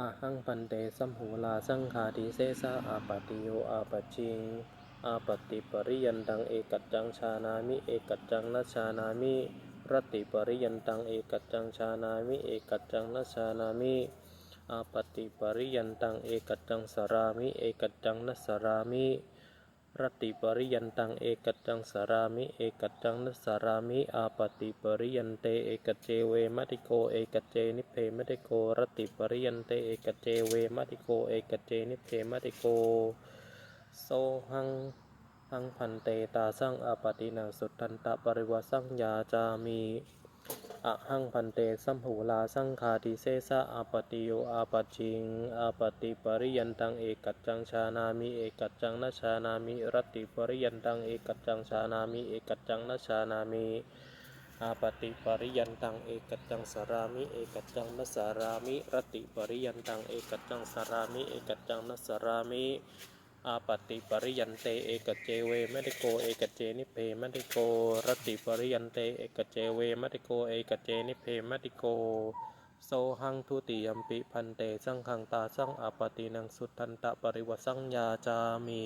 อะหังปันเตสัมหูลาสังคาติเสสะอาปาติโยอาปจิง อาปติปริยันตังเอกัจจังชานามิเอกัจจังนัชานามิรติปริยันตังเอกัจจังชานามิเอกัจจังนัชานามิอาปติปริยันตังเอกัจจังสรามิเอกัจจังนัสสรามิ รติปริยันตังเอกัจังสารามิเอกัจังนัสสรามิอาปติปริยันเตเอกัจเจเวมัติโกเอกเจนิเพมัติโกรติปริยันเตเอกัจเจเวมัติโกเอกเจนิเพมัติโกโซหังหังพันเตตาสังอาปตินังสุตันตปริวสังยาจามี อะหังพันเตสัมหูลาสังคาติเสสะอาปติโยอาปจจิงอาปติปริยันตังเอกัจจังชานามิเอกัจจังนชานามิรติปริยันตังเอกัจจังชานามิเอกัจจังนชานามิอาปติปริยันตังเอกัจจังสารามิเอกัจจังนัสสารามิรติปริยันตังเอกัจจังสารามิเอกัจจังนัสสารามิ อาปติปริยันเตเอกเจเวมะติโกเอกเจนิเพมะติโกรติปริยันเตเอกเจเวมะติโกเอกเจนิเพมะติโกโซหังทุติยมปิพันเตสังขังตาสังอาปตินังสุทันตะปริวสังยาจามี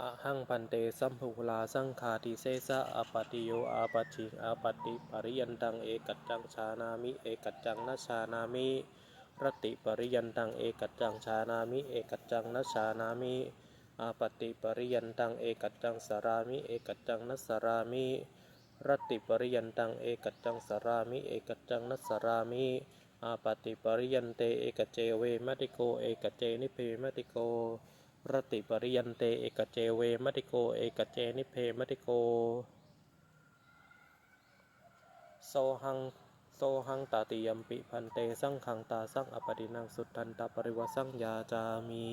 อะหังพันเตสัมภุลาสังคาติเสสะอาปติโยอาปจิงอาปติปริยันตังเอกัจจังชานามิเอกัจจังนัชชานามิ รติปริยันตังเอกัจจังชานามิเอกัจจังนัชานามิอาปติปริยันตังเอกัจจังสารามิเอกัจจังนัสารามิรติปริยันตังเอกัจจังสารามิเอกัจจังนัสารามิอาปติปริยันเตเอกเจเวมติโกเอกเจนิเพมติโกรติปริยันเตเอกเจเวมติโกเอกเจนิเพมติโกโซหัง โซหังตาติยมปิพันเตสังขังตาสังอปดินังสุดทันตปริวสังยาจามี